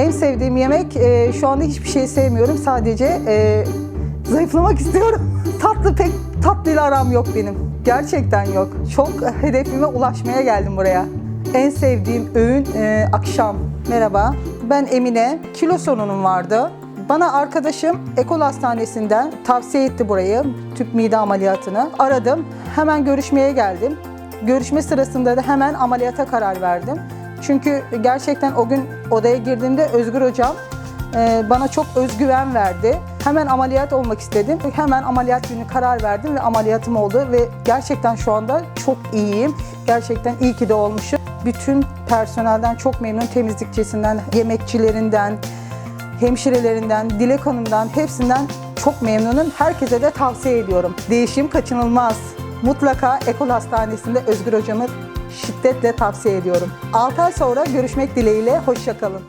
En sevdiğim yemek e, şu anda hiçbir şey sevmiyorum. Sadece e, zayıflamak istiyorum. Tatlı pek tatlıyla aram yok benim. Gerçekten yok. Çok hedefime ulaşmaya geldim buraya. En sevdiğim öğün e, akşam. Merhaba. Ben Emine. Kilo sorunum vardı. Bana arkadaşım Ekol Hastanesi'nden tavsiye etti burayı, tüp mide ameliyatını. Aradım, hemen görüşmeye geldim. Görüşme sırasında da hemen ameliyata karar verdim. Çünkü gerçekten o gün odaya girdiğimde Özgür Hocam e, bana çok özgüven verdi. Hemen ameliyat olmak istedim. Hemen ameliyat günü karar verdim ve ameliyatım oldu ve gerçekten şu anda çok iyiyim. Gerçekten iyi ki de olmuşum. Bütün personelden çok memnun, temizlikçisinden, yemekçilerinden, hemşirelerinden, Dilek Hanım'dan hepsinden çok memnunum. Herkese de tavsiye ediyorum. Değişim kaçınılmaz. Mutlaka Ekol Hastanesi'nde Özgür Hocam'ı şiddetle tavsiye ediyorum. 6 ay sonra görüşmek dileğiyle. Hoşçakalın.